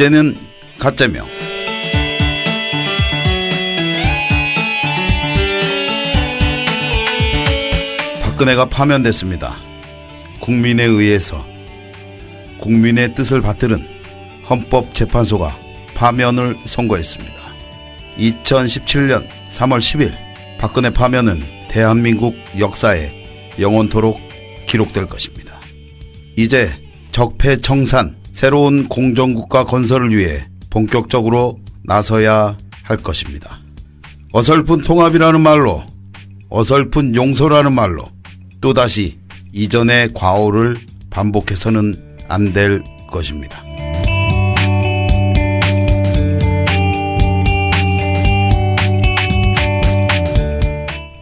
이제는 가짜명. 박근혜가 파면됐습니다. 국민에 의해서 국민의 뜻을 받들은 헌법재판소가 파면을 선고했습니다. 2017년 3월 10일 박근혜 파면은 대한민국 역사에 영원토록 기록될 것입니다. 이제 적폐청산 새로운 공정국가 건설을 위해 본격적으로 나서야 할 것입니다. 어설픈 통합이라는 말로 어설픈 용서라는 말로 또다시 이전의 과오를 반복해서는 안 될 것입니다.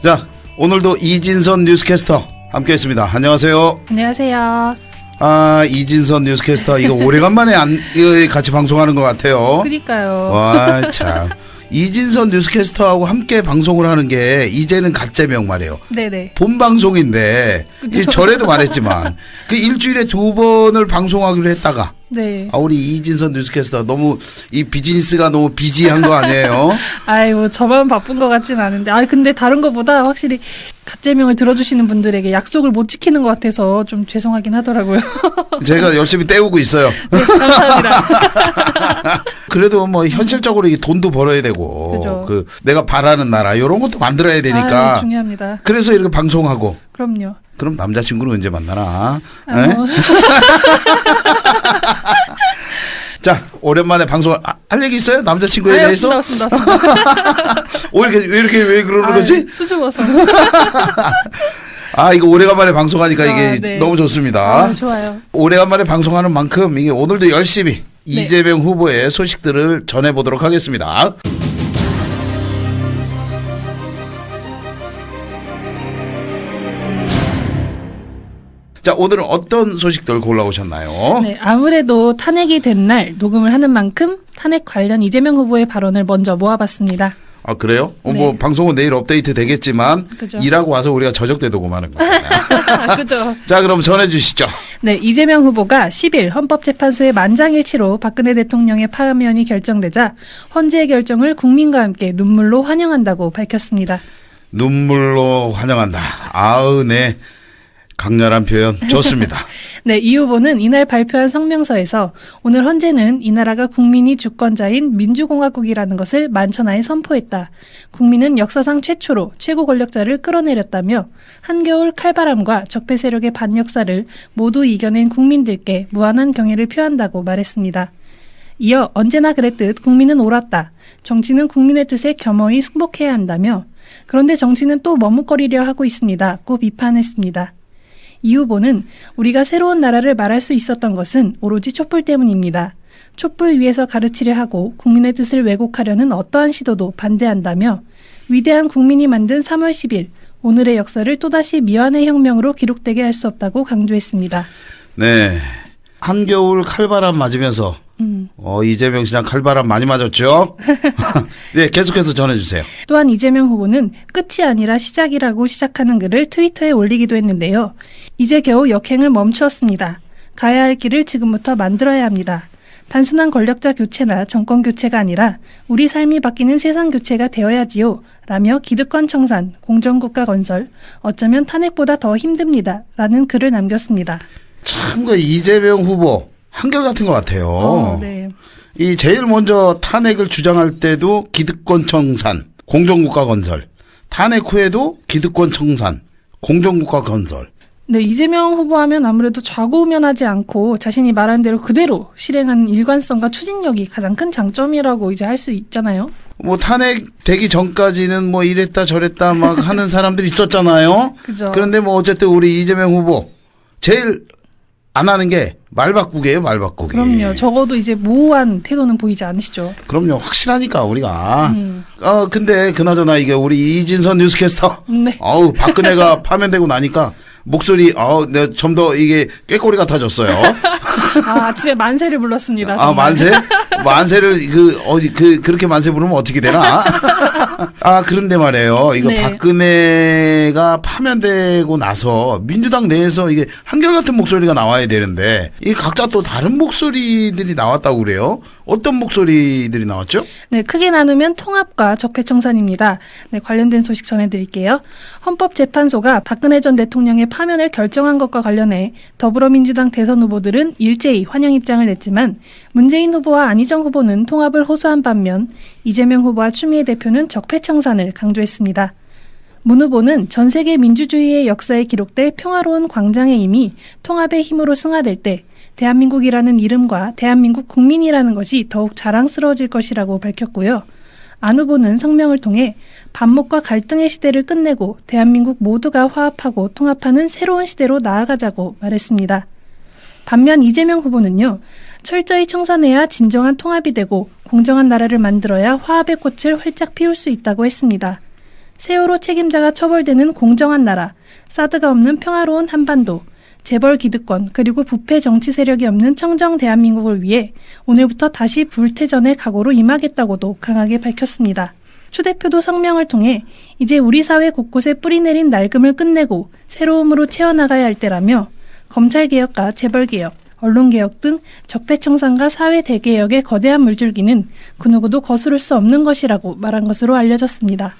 자, 오늘도 이진선 뉴스캐스터 함께 했습니다. 안녕하세요. 안녕하세요. 아, 이진선 뉴스캐스터 이거 오래간만에 안 이거 같이 방송하는 것 같아요. 그니까요. 와, 참. 이진선 뉴스캐스터하고 함께 방송을 하는 게 이제는 가짜명 말이에요. 네네. 본 방송인데 이 전에도 말했지만 그 일주일에 두 번을 방송하기로 했다가 네. 아 우리 이진선 뉴스캐스터 너무 이 비즈니스가 너무 비지한 거 아니에요? 아이고 저만 바쁜 것 같진 않은데. 아 근데 다른 것보다 확실히 가짜명을 들어주시는 분들에게 약속을 못 지키는 것 같아서 좀 죄송하긴 하더라고요. 제가 열심히 때우고 있어요. 네, 감사합니다. 그래도 뭐 현실적으로 이 돈도 벌어야 되고 그죠. 그 내가 바라는 나라 이런 것도 만들어야 되니까 아유, 중요합니다. 그래서 이렇게 방송하고 그럼요. 그럼 남자친구는 언제 만나나? 아, 에? 뭐, 자 오랜만에 방송 아, 할 얘기 있어요? 남자친구에 아유, 대해서? 없습니다, 없습니다. 없습니다. 왜 이렇게 왜 이렇게 왜 그러는 거지? 아유, 수줍어서. 아 이거 오래간만에 방송하니까 아, 이게 네. 너무 좋습니다. 아, 좋아요. 오래간만에 방송하는 만큼 이게 오늘도 열심히 네. 이재명 후보의 소식들을 전해보도록 하겠습니다. 자 오늘은 어떤 소식들 골라오셨나요? 네, 아무래도 탄핵이 된 날 녹음을 하는 만큼 탄핵 관련 이재명 후보의 발언을 먼저 모아봤습니다. 아 그래요? 어, 네. 뭐 방송은 내일 업데이트 되겠지만 그죠. 일하고 와서 우리가 저녁때 녹음하는 거예요. 그죠? 자 그럼 전해주시죠. 네, 이재명 후보가 10일 헌법재판소의 만장일치로 박근혜 대통령의 파면이 결정되자 헌재의 결정을 국민과 함께 눈물로 환영한다고 밝혔습니다. 눈물로 환영한다. 아우 네 강렬한 표현 좋습니다. 네, 이 후보는 이날 발표한 성명서에서 오늘 헌재는 이 나라가 국민이 주권자인 민주공화국이라는 것을 만천하에 선포했다. 국민은 역사상 최초로 최고 권력자를 끌어내렸다며 한겨울 칼바람과 적폐 세력의 반역사를 모두 이겨낸 국민들께 무한한 경애를 표한다고 말했습니다. 이어 언제나 그랬듯 국민은 옳았다. 정치는 국민의 뜻에 겸허히 승복해야 한다며 그런데 정치는 또 머뭇거리려 하고 있습니다. 고 비판했습니다. 이 후보는 우리가 새로운 나라를 말할 수 있었던 것은 오로지 촛불 때문입니다. 촛불 위에서 가르치려 하고 국민의 뜻을 왜곡하려는 어떠한 시도도 반대한다며 위대한 국민이 만든 3월 10일 오늘의 역사를 또다시 미완의 혁명으로 기록되게 할 수 없다고 강조했습니다. 네 한겨울 칼바람 맞으면서 음. 어, 이재명 시장 칼바람 많이 맞았죠? 네 계속해서 전해주세요. 또한 이재명 후보는 끝이 아니라 시작이라고 시작하는 글을 트위터에 올리기도 했는데요. 이제 겨우 역행을 멈추었습니다. 가야 할 길을 지금부터 만들어야 합니다. 단순한 권력자 교체나 정권 교체가 아니라 우리 삶이 바뀌는 세상 교체가 되어야지요. 라며 기득권 청산, 공정국가 건설, 어쩌면 탄핵보다 더 힘듭니다. 라는 글을 남겼습니다. 참그 이재명 후보 한결같은 것 같아요. 어, 네. 이 제일 먼저 탄핵을 주장할 때도 기득권 청산, 공정국가 건설. 탄핵 후에도 기득권 청산, 공정국가 건설. 네, 이재명 후보 하면 아무래도 좌고우면하지 않고 자신이 말한 대로 그대로 실행하는 일관성과 추진력이 가장 큰 장점이라고 이제 할 수 있잖아요. 뭐 탄핵 되기 전까지는 뭐 이랬다 저랬다 막 하는 사람들이 있었잖아요. 그죠? 그런데 뭐 어쨌든 우리 이재명 후보 제일 안 하는 게 말바꾸기예요, 말바꾸기. 그럼요. 적어도 이제 모호한 태도는 보이지 않으시죠? 그럼요. 확실하니까 우리가. 음. 어 근데 그나저나 이게 우리 이진선 뉴스캐스터. 네. 어우 박근혜가 파면되고 나니까 목소리 어우 내가 좀 더 이게 꾀꼬리 같아졌어요. 아, 아침에 만세를 불렀습니다. 아 정말. 만세? 만세를 그 어디 그 그렇게 만세 부르면 어떻게 되나? 아 그런데 말이에요. 이거 네. 박근혜가 파면되고 나서 민주당 내에서 이게 한결같은 목소리가 나와야 되는데 이 각자 또 다른 목소리들이 나왔다고 그래요. 어떤 목소리들이 나왔죠? 네, 크게 나누면 통합과 적폐청산입니다. 네, 관련된 소식 전해드릴게요. 헌법재판소가 박근혜 전 대통령의 파면을 결정한 것과 관련해 더불어민주당 대선 후보들은 일제히 환영 입장을 냈지만 문재인 후보와 안희정 후보는 통합을 호소한 반면 이재명 후보와 추미애 대표는 적폐청산을 강조했습니다. 문 후보는 전 세계 민주주의의 역사에 기록될 평화로운 광장에 이미 통합의 힘으로 승화될 때 대한민국이라는 이름과 대한민국 국민이라는 것이 더욱 자랑스러워질 것이라고 밝혔고요. 안 후보는 성명을 통해 반목과 갈등의 시대를 끝내고 대한민국 모두가 화합하고 통합하는 새로운 시대로 나아가자고 말했습니다. 반면 이재명 후보는요, 철저히 청산해야 진정한 통합이 되고 공정한 나라를 만들어야 화합의 꽃을 활짝 피울 수 있다고 했습니다. 세월호 책임자가 처벌되는 공정한 나라, 사드가 없는 평화로운 한반도, 재벌 기득권, 그리고 부패 정치 세력이 없는 청정 대한민국을 위해 오늘부터 다시 불태전의 각오로 임하겠다고도 강하게 밝혔습니다. 추 대표도 성명을 통해 이제 우리 사회 곳곳에 뿌리내린 낡음을 끝내고 새로움으로 채워나가야 할 때라며 검찰개혁과 재벌개혁, 언론개혁 등 적폐청산과 사회 대개혁의 거대한 물줄기는 그 누구도 거스를 수 없는 것이라고 말한 것으로 알려졌습니다.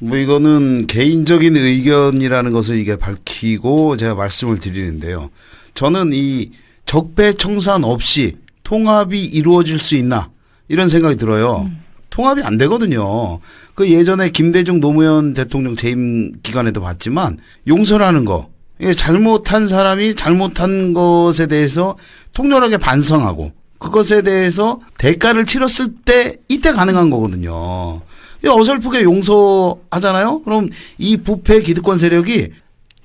뭐 이거는 개인적인 의견이라는 것을 이게 밝히고 제가 말씀을 드리는데요. 저는 이 적폐청산 없이 통합이 이루어질 수 있나 이런 생각이 들어요. 통합이 안 되거든요. 그 예전에 김대중 노무현 대통령 재임 기간에도 봤지만 용서라는 거. 잘못한 사람이 잘못한 것에 대해서 통렬하게 반성하고 그것에 대해서 대가를 치렀을 때 이때 가능한 거거든요. 이 어설프게 용서하잖아요. 그럼 이 부패 기득권 세력이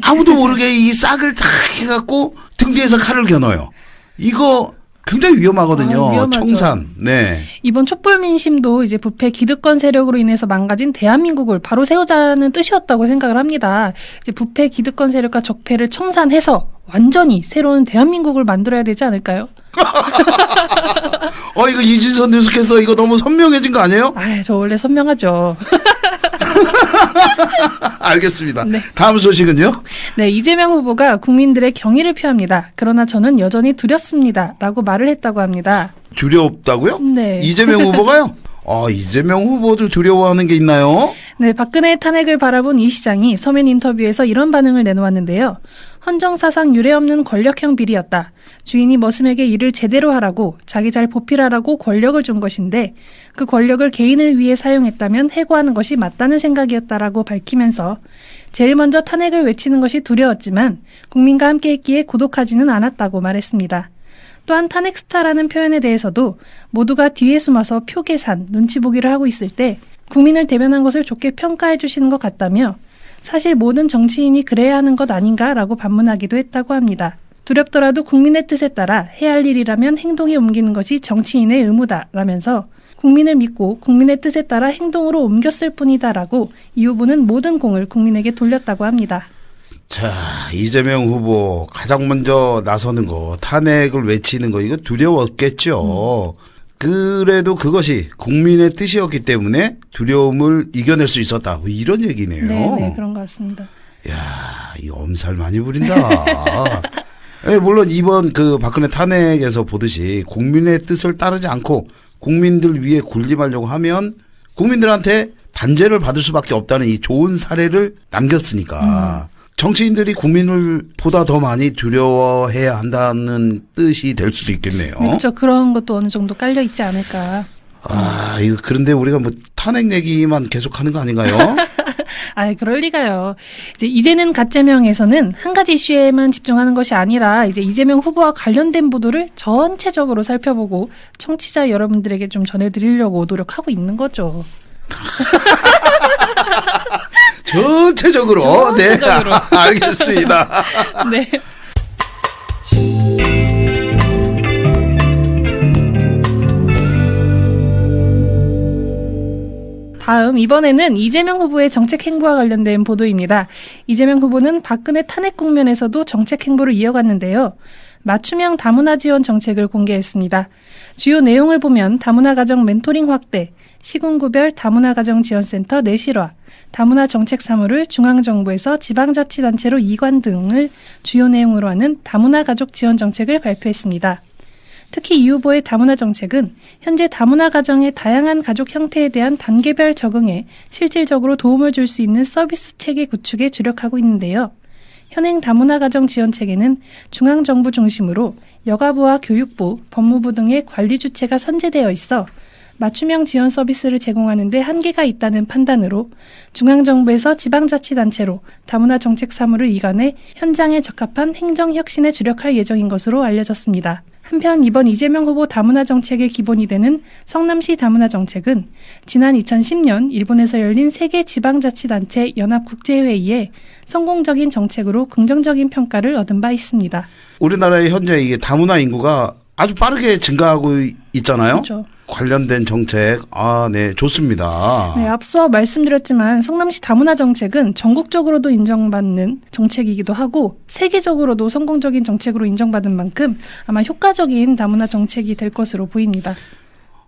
아무도 모르게 이 싹을 다 해갖고 등 뒤에서 칼을 겨눠요. 이거 굉장히 위험하거든요. 아. 청산. 네. 이번 촛불 민심도 이제 부패 기득권 세력으로 인해서 망가진 대한민국을 바로 세우자는 뜻이었다고 생각을 합니다. 이제 부패 기득권 세력과 적폐를 청산해서 완전히 새로운 대한민국을 만들어야 되지 않을까요? 어 이거 이진선 뉴스캐스터 이거 너무 선명해진 거 아니에요? 아, 저 원래 선명하죠. 알겠습니다. 네. 다음 소식은요? 네, 이재명 후보가 국민들의 경의를 표합니다. 그러나 저는 여전히 두렵습니다. 라고 말을 했다고 합니다. 두렵다고요? 네. 이재명 후보가요? 아 이재명 후보들 두려워하는 게 있나요? 네, 박근혜 탄핵을 바라본 이 시장이 서면 인터뷰에서 이런 반응을 내놓았는데요. 헌정사상 유례없는 권력형 비리였다. 주인이 머슴에게 일을 제대로 하라고 자기 잘 보필하라고 권력을 준 것인데 그 권력을 개인을 위해 사용했다면 해고하는 것이 맞다는 생각이었다라고 밝히면서 제일 먼저 탄핵을 외치는 것이 두려웠지만 국민과 함께 했기에 고독하지는 않았다고 말했습니다. 또한 탄핵 스타라는 표현에 대해서도 모두가 뒤에 숨어서 표 계산, 눈치 보기를 하고 있을 때 국민을 대변한 것을 좋게 평가해 주시는 것 같다며 사실 모든 정치인이 그래야 하는 것 아닌가라고 반문하기도 했다고 합니다. 두렵더라도 국민의 뜻에 따라 해야 할 일이라면 행동에 옮기는 것이 정치인의 의무다라면서 국민을 믿고 국민의 뜻에 따라 행동으로 옮겼을 뿐이다라고 이 후보는 모든 공을 국민에게 돌렸다고 합니다. 자 이재명 후보 가장 먼저 나서는 거 탄핵을 외치는 거 이거 두려웠겠죠. 그래도 그것이 국민의 뜻이었기 때문에 두려움을 이겨낼 수 있었다. 뭐 이런 얘기네요. 네, 네, 그런 것 같습니다. 야, 이 엄살 많이 부린다. 예, 물론 이번 그 박근혜 탄핵에서 보듯이 국민의 뜻을 따르지 않고 국민들 위해 군림하려고 하면 국민들한테 단죄를 받을 수밖에 없다는 이 좋은 사례를 남겼으니까 정치인들이 국민을 보다 더 많이 두려워해야 한다는 뜻이 될 수도 있겠네요. 네, 그렇죠. 그런 것도 어느 정도 깔려 있지 않을까. 아, 이거 그런데 우리가 뭐 탄핵 얘기만 계속 하는 거 아닌가요? 아, 그럴 리가요. 이제 이제는 가짜명에서는 한 가지 이슈에만 집중하는 것이 아니라 이제 이재명 후보와 관련된 보도를 전체적으로 살펴보고 청취자 여러분들에게 좀 전해드리려고 노력하고 있는 거죠. 전체적으로. 전체적으로. 네. 알겠습니다. 네. 다음 이번에는 이재명 후보의 정책 행보와 관련된 보도입니다. 이재명 후보는 박근혜 탄핵 국면에서도 정책 행보를 이어갔는데요. 맞춤형 다문화 지원 정책을 공개했습니다. 주요 내용을 보면 다문화 가정 멘토링 확대, 시군구별 다문화 가정 지원센터 내실화, 다문화 정책 사무를 중앙정부에서 지방자치단체로 이관 등을 주요 내용으로 하는 다문화 가족 지원 정책을 발표했습니다. 특히 이 후보의 다문화 정책은 현재 다문화 가정의 다양한 가족 형태에 대한 단계별 적응에 실질적으로 도움을 줄 수 있는 서비스 체계 구축에 주력하고 있는데요. 현행 다문화 가정 지원 체계는 중앙 정부 중심으로 여가부와 교육부, 법무부 등의 관리 주체가 선제되어 있어 맞춤형 지원 서비스를 제공하는 데 한계가 있다는 판단으로 중앙정부에서 지방자치단체로 다문화 정책 사무를 이관해 현장에 적합한 행정 혁신에 주력할 예정인 것으로 알려졌습니다. 한편 이번 이재명 후보 다문화 정책의 기본이 되는 성남시 다문화 정책은 지난 2010년 일본에서 열린 세계 지방자치단체 연합국제회의에 성공적인 정책으로 긍정적인 평가를 얻은 바 있습니다. 우리나라의 현재 이게 다문화 인구가 아주 빠르게 증가하고 있잖아요. 그렇죠. 관련된 정책, 아, 네, 좋습니다. 네, 앞서 말씀드렸지만 성남시 다문화 정책은 전국적으로도 인정받는 정책이기도 하고 세계적으로도 성공적인 정책으로 인정받은 만큼 아마 효과적인 다문화 정책이 될 것으로 보입니다.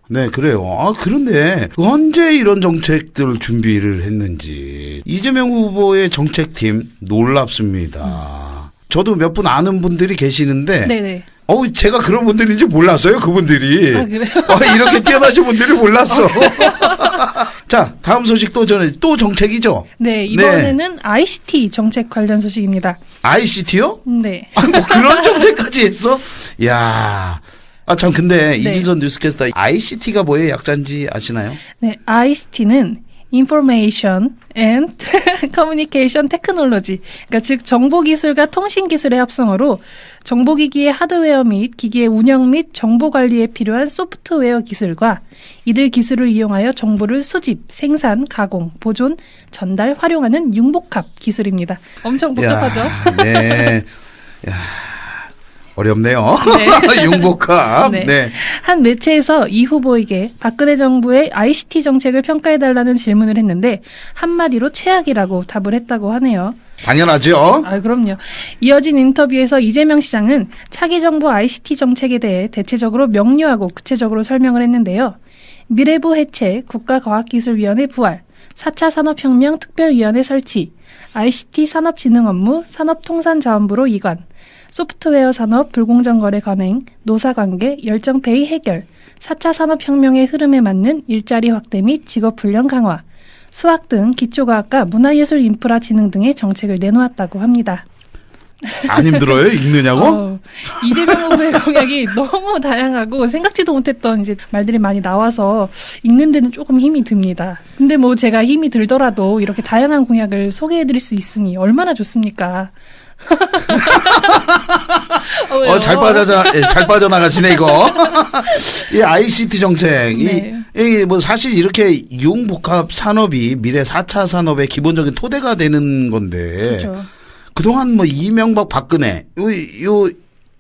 네, 그래요. 아, 그런데 언제 이런 정책들을 준비를 했는지 이재명 후보의 정책팀 놀랍습니다. 저도 몇 분 아는 분들이 계시는데 네네. 어우, 제가 그런 분들인지 몰랐어요, 그분들이. 아, 그래요? 아, 이렇게 뛰어나신 분들이 몰랐어. 자, 다음 소식 또 전해, 또 정책이죠? 네, 이번에는 ICT 정책 관련 소식입니다. ICT요? 네. 아, 뭐 그런 정책까지 했어? 야 아, 참, 근데 네. 이진선 뉴스캐스터 ICT가 뭐의 약자인지 아시나요? 네, ICT는 Information and Communication Technology, 그러니까 즉 정보 기술과 통신 기술의 합성어로 정보 기기의 하드웨어 및 기기의 운영 및 정보 관리에 필요한 소프트웨어 기술과 이들 기술을 이용하여 정보를 수집, 생산, 가공, 보존, 전달, 활용하는 융복합 기술입니다. 엄청 복잡하죠? 야, 네. 야, 어렵네요. 네. 융복합. 네. 네. 한 매체에서 이 후보에게 박근혜 정부의 ICT 정책을 평가해달라는 질문을 했는데 한마디로 최악이라고 답을 했다고 하네요. 당연하죠. 아, 그럼요. 이어진 인터뷰에서 이재명 시장은 차기 정부 ICT 정책에 대해 대체적으로 명료하고 구체적으로 설명을 했는데요. 미래부 해체, 국가과학기술위원회 부활, 4차 산업혁명 특별위원회 설치, ICT 산업진흥 업무 산업통산자원부로 이관, 소프트웨어 산업 불공정 거래 관행, 노사관계, 열정페이 해결, 4차 산업혁명의 흐름에 맞는 일자리 확대 및 직업훈련 강화, 수학 등 기초과학과 문화예술 인프라 진흥 등의 정책을 내놓았다고 합니다. 안 힘들어요? 읽느냐고? 어, 이재명 후보의 공약이 너무 다양하고 생각지도 못했던 이제 말들이 많이 나와서 읽는 데는 조금 힘이 듭니다. 근데 뭐 제가 힘이 들더라도 이렇게 다양한 공약을 소개해 드릴 수 있으니 얼마나 좋습니까? 어? 어, 잘 빠져, 예, 잘 빠져나가시네, 이거. 이 ICT 정책. 네. 이, 이, 뭐, 사실 이렇게 융복합 산업이 미래 4차 산업의 기본적인 토대가 되는 건데. 그렇죠. 그동안 뭐, 이명박, 박근혜, 요, 요,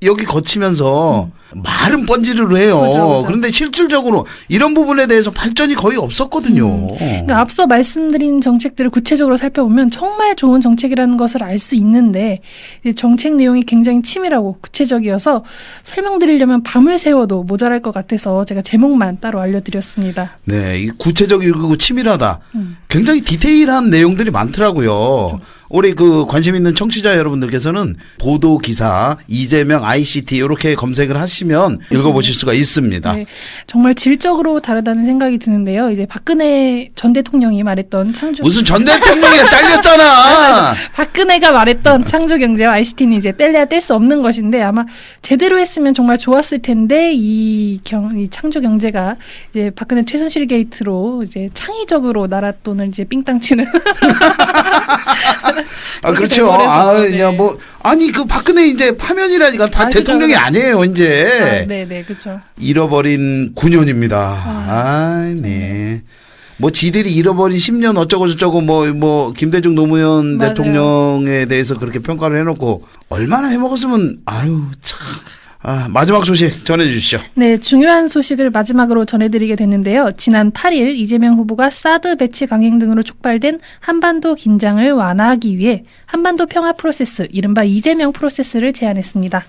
여기 거치면서 말은 번지르르 해요. 음. 그죠, 그죠. 그런데 실질적으로 이런 부분에 대해서 발전이 거의 없었거든요. 그러니까 앞서 말씀드린 정책들을 구체적으로 살펴보면 정말 좋은 정책이라는 것을 알 수 있는데 정책 내용이 굉장히 치밀하고 구체적이어서 설명드리려면 밤을 새워도 모자랄 것 같아서 제가 제목만 따로 알려드렸습니다. 네, 이 구체적이고 치밀하다. 음. 굉장히 디테일한 내용들이 많더라고요. 우리 그 관심 있는 청취자 여러분들께서는 보도 기사 이재명 ICT 이렇게 검색을 하시면 읽어보실 수가 있습니다. 네, 정말 질적으로 다르다는 생각이 드는데요. 이제 박근혜 전 대통령이 말했던 창조 무슨 전 대통령이 잘렸잖아. 박근혜가 말했던 창조 경제와 ICT는 이제 뗄래야 뗄 수 없는 것인데 아마 제대로 했으면 정말 좋았을 텐데 이, 경, 이 창조 경제가 이제 박근혜 최순실 게이트로 이제 창의적으로 나라 돈을 이제 삥땅 치는 아 그렇죠. 돼버려서, 아, 네. 야, 뭐 아니 그 박근혜 이제 파면이라니까 다 아, 대통령이 그죠. 아니에요 이제. 아, 네, 네, 그렇죠. 잃어버린 9년입니다. 아, 네. 뭐 지들이 잃어버린 10년 어쩌고 저쩌고 뭐 뭐 김대중 노무현 맞아요. 대통령에 대해서 그렇게 평가를 해놓고 얼마나 해먹었으면 아유 참. 아 마지막 소식 전해주시죠. 네, 중요한 소식을 마지막으로 전해드리게 됐는데요. 지난 8일 이재명 후보가 사드 배치 강행 등으로 촉발된 한반도 긴장을 완화하기 위해 한반도 평화 프로세스, 이른바 이재명 프로세스를 제안했습니다.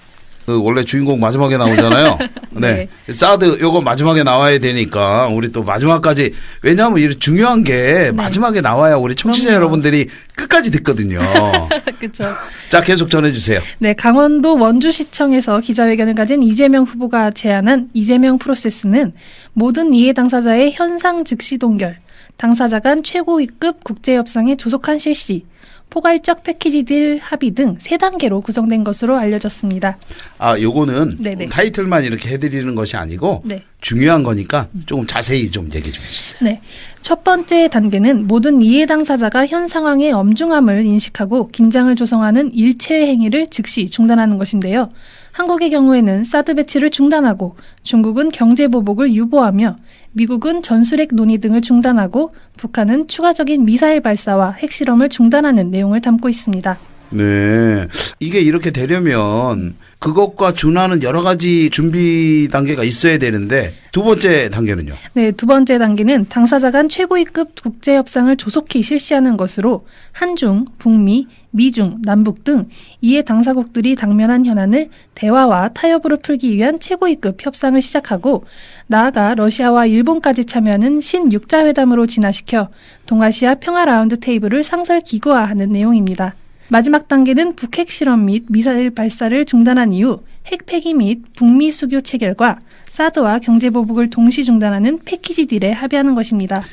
그 원래 주인공 마지막에 나오잖아요. 네. 사드 요거 마지막에 나와야 되니까 우리 또 마지막까지 왜냐하면 이 중요한 게 마지막에 나와야 우리 청취자 네. 그럼요. 여러분들이 끝까지 듣거든요. 그렇죠. 자 계속 전해주세요. 네, 강원도 원주시청에서 기자회견을 가진 이재명 후보가 제안한 이재명 프로세스는 모든 이해 당사자의 현상 즉시 동결, 당사자 간 최고위급 국제협상의 조속한 실시, 포괄적 패키지 딜 합의 등 세 단계로 구성된 것으로 알려졌습니다. 아 요거는 네네. 타이틀만 이렇게 해드리는 것이 아니고 네. 중요한 거니까 조금 자세히 좀 얘기 좀 해주세요. 네. 첫 번째 단계는 모든 이해 당사자가 현 상황의 엄중함을 인식하고 긴장을 조성하는 일체 행위를 즉시 중단하는 것인데요. 한국의 경우에는 사드 배치를 중단하고 중국은 경제 보복을 유보하며 미국은 전술핵 논의 등을 중단하고 북한은 추가적인 미사일 발사와 핵실험을 중단하는 내용을 담고 있습니다. 네. 이게 이렇게 되려면 그것과 준하는 여러 가지 준비 단계가 있어야 되는데 두 번째 단계는요. 네, 두 번째 단계는 당사자 간 최고위급 국제 협상을 조속히 실시하는 것으로 한중, 북미, 미중, 남북 등 이해 당사국들이 당면한 현안을 대화와 타협으로 풀기 위한 최고위급 협상을 시작하고 나아가 러시아와 일본까지 참여하는 신육자 회담으로 진화시켜 동아시아 평화 라운드 테이블을 상설 기구화하는 내용입니다. 마지막 단계는 북핵 실험 및 미사일 발사를 중단한 이후 핵 폐기 및 북미 수교 체결과 사드와 경제 보복을 동시 중단하는 패키지 딜에 합의하는 것입니다.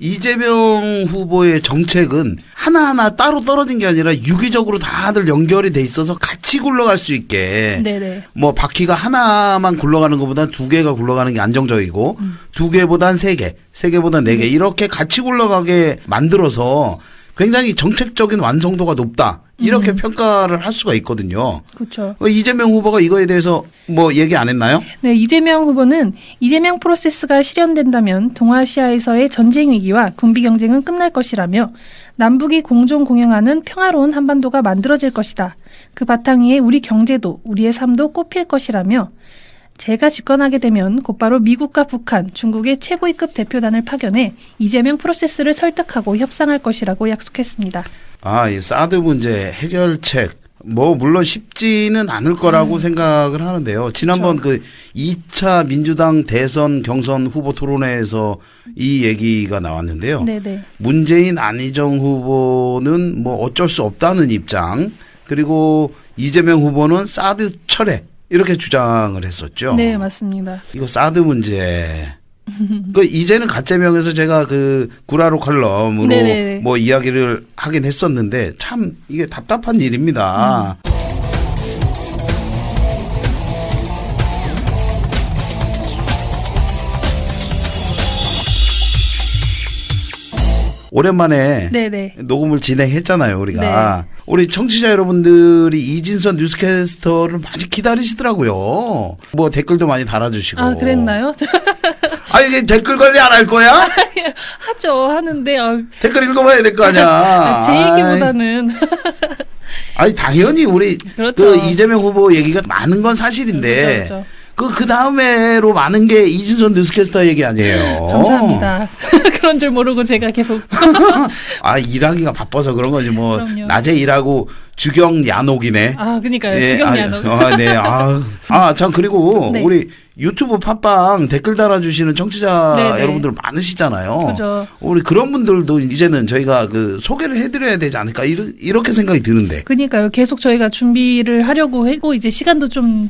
이재명 후보의 정책은 하나하나 따로 떨어진 게 아니라 유기적으로 다들 연결이 돼 있어서 같이 굴러갈 수 있게 네네. 뭐 바퀴가 하나만 굴러가는 것보다 두 개가 굴러가는 게 안정적이고 두 개보단 세 개, 세 개보단 네 개 이렇게 같이 굴러가게 만들어서 굉장히 정책적인 완성도가 높다 이렇게 평가를 할 수가 있거든요. 그렇죠. 어, 이재명 후보가 이거에 대해서 뭐 얘기 안 했나요? 네, 이재명 후보는 이재명 프로세스가 실현된다면 동아시아에서의 전쟁 위기와 군비 경쟁은 끝날 것이라며 남북이 공존 공영하는 평화로운 한반도가 만들어질 것이다. 그 바탕 위에 우리 경제도 우리의 삶도 꼽힐 것이라며 제가 집권하게 되면 곧바로 미국과 북한, 중국의 최고위급 대표단을 파견해 이재명 프로세스를 설득하고 협상할 것이라고 약속했습니다. 아, 이 사드 문제 해결책 뭐 물론 쉽지는 않을 거라고 생각을 하는데요. 지난번 그 2차 민주당 대선 경선 후보 토론회에서 이 얘기가 나왔는데요. 네네. 문재인 안희정 후보는 뭐 어쩔 수 없다는 입장 그리고 이재명 후보는 사드 철회 이렇게 주장을 했었죠. 네, 맞습니다. 이거 사드 문제. 그 이제는 가짜명에서 제가 그 구라로 칼럼으로 네네네. 뭐 이야기를 하긴 했었는데 참 이게 답답한 일입니다. 오랜만에 네네. 녹음을 진행했잖아요, 우리가. 우리 청취자 여러분들이 이진선 뉴스캐스터를 많이 기다리시더라고요. 뭐 댓글도 많이 달아주시고. 아, 그랬나요? 아, 이제 댓글 관리 안 할 거야? 하죠. 하는데, 아, 댓글 읽어봐야 될 거 아니야. 제 얘기보다는. 아니, 당연히 우리 그렇죠. 그 이재명 후보 얘기가 많은 건 사실인데. 그렇죠, 그렇죠. 그, 그 다음에로 많은 게 이진선 뉴스캐스터 얘기 아니에요. 감사합니다. 그런 줄 모르고 제가 계속. 아, 일하기가 바빠서 그런 거지. 뭐, 그럼요. 낮에 일하고 주경 야녹이네. 아, 그니까요. 예, 지금 아, 야너. 아, 네. 아, 아, 참 그리고 네. 우리 유튜브 팟빵 댓글 달아주시는 청취자 네네. 여러분들 많으시잖아요. 그죠. 우리 그런 분들도 이제는 저희가 그 소개를 해드려야 되지 않을까 이렇게 생각이 드는데. 그니까요. 계속 저희가 준비를 하려고 했고, 이제 시간도 좀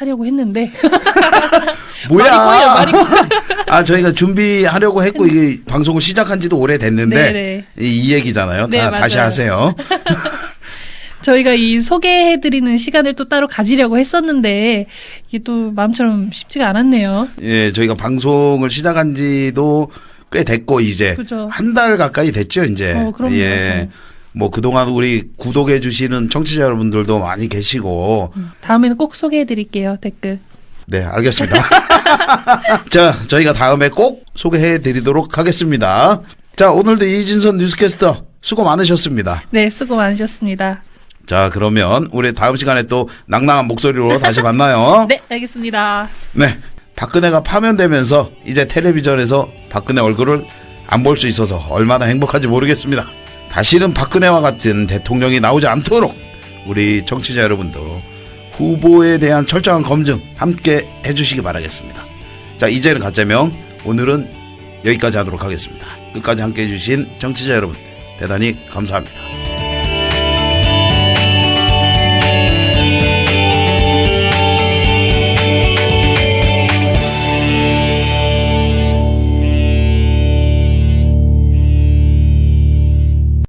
하려고 했는데. 뭐야? 말이 꼬여요, 말이. 아 저희가 준비하려고 했고 이게 방송을 시작한지도 오래 됐는데 네네. 이, 이 얘기잖아요. 네, 다, 다시 맞아요. 하세요. 저희가 이 소개해드리는 시간을 또 따로 가지려고 했었는데, 이게 또 마음처럼 쉽지가 않았네요. 예, 저희가 방송을 시작한 지도 꽤 됐고 이제. 한 달 가까이 됐죠 이제. 어, 그럼요. 예. 뭐 그동안 우리 구독해 주시는 청취자 여러분들도 많이 계시고 다음에는 꼭 소개해 드릴게요, 댓글. 네 알겠습니다. 자 저희가 다음에 꼭 소개해 드리도록 하겠습니다. 자 오늘도 이진선 뉴스캐스터 수고 많으셨습니다. 네, 수고 많으셨습니다. 자 그러면 우리 다음 시간에 또 낭낭한 목소리로 다시 만나요. 네, 알겠습니다. 네. 박근혜가 파면되면서 이제 텔레비전에서 박근혜 얼굴을 안 볼 수 있어서 얼마나 행복한지 모르겠습니다. 다시는 박근혜와 같은 대통령이 나오지 않도록 우리 정치자 여러분도 후보에 대한 철저한 검증 함께 해주시기 바라겠습니다. 자, 이제는 가짜명 오늘은 여기까지 하도록 하겠습니다. 끝까지 함께 해주신 정치자 여러분 대단히 감사합니다.